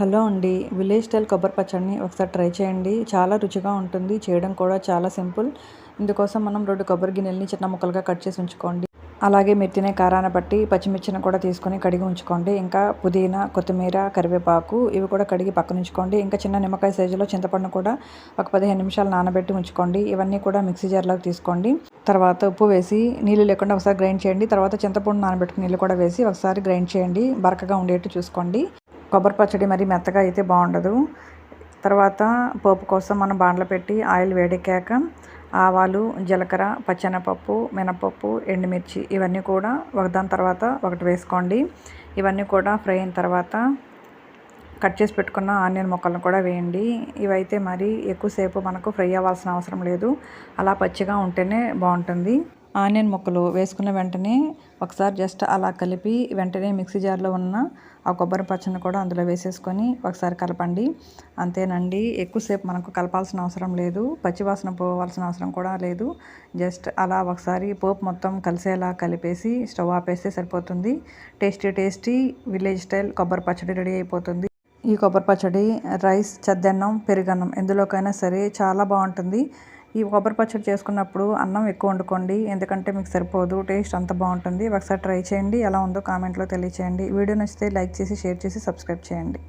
Hello అండి. Village style కొబ్బరి పచ్చడిని ఒకసారి ట్రై చేయండి. చాలా రుచిగా ఉంటుంది. చేయడం కూడా చాలా సింపుల్. ఇందుకోసం మనం రెండు కొబ్బరి గిన్నెల్ని చిన్న ముక్కలుగా కట్ చేసి ఉంచుకోండి. అలాగే మీరు తినే కారాన్ని బట్టి పచ్చిమిర్చిని కూడా తీసుకొని కడిగి ఉంచుకోండి. ఇంకా పుదీనా కొత్తిమీర కరివేపాకు ఇవి కూడా కడిగి పక్కన ఉంచుకోండి. ఇంకా చిన్న నిమ్మకాయ సైజులో చింతపండు కూడా ఒక పదిహేను నిమిషాలు నానబెట్టి ఉంచుకోండి. ఇవన్నీ కూడా మిక్సీ జార్లోకి తీసుకోండి. తర్వాత ఉప్పు వేసి నీళ్ళు లేకుండా ఒకసారి గ్రైండ్ చేయండి. తర్వాత చింతపండు నానబెట్టుకుని నీళ్ళు కూడా వేసి ఒకసారి గ్రైండ్ చేయండి. బరకగా ఉండేట్టు చూసుకోండి. కొబ్బరి పచ్చడి మరి మెత్తగా అయితే బాగుండదు. తర్వాత పోపు కోసం మనం బాండ్లు పెట్టి ఆయిల్ వేడెక్కాక ఆవాలు జీలకర్ర పచ్చెనపప్పు మినపప్పు ఎండుమిర్చి ఇవన్నీ కూడా ఒకదాని తర్వాత ఒకటి వేసుకోండి. ఇవన్నీ కూడా ఫ్రై అయిన తర్వాత కట్ చేసి పెట్టుకున్న ఆనియన్ ముక్కలను కూడా వేయండి. ఇవైతే మరి ఎక్కువసేపు మనకు ఫ్రై అవ్వాల్సిన అవసరం లేదు. అలా పచ్చిగా ఉంటేనే బాగుంటుంది. ఆనియన్ ముక్కలు వేసుకున్న వెంటనే ఒకసారి జస్ట్ అలా కలిపి వెంటనే మిక్సీ జార్లో ఉన్న ఆ కొబ్బరి పచ్చని కూడా అందులో వేసేసుకొని ఒకసారి కలపండి. అంతేనండి ఎక్కువసేపు మనకు కలపాల్సిన అవసరం లేదు పచ్చివాసన పోవాల్సిన అవసరం కూడా లేదు. జస్ట్ అలా ఒకసారి పోపు మొత్తం కలిసేలా కలిపేసి స్టవ్ ఆపేస్తే సరిపోతుంది. టేస్టీ టేస్టీ విలేజ్ స్టైల్ కొబ్బరి పచ్చడి రెడీ అయిపోతుంది. ఈ కొబ్బరి పచ్చడి రైస్ చద్దన్నం పెరుగన్నం ఎందులోకైనా సరే చాలా బాగుంటుంది. ఈ కొబ్బరి పచ్చడి చేసుకున్నప్పుడు అన్నం ఎక్కువ వండుకోండి ఎందుకంటే మీకు సరిపోదు టేస్ట్ అంత బాగుంటుంది. ఒకసారి ట్రై చేయండి ఎలా ఉందో కామెంట్లో తెలియచేయండి. వీడియో నచ్చితే లైక్ చేసి షేర్ చేసి సబ్స్క్రైబ్ చేయండి.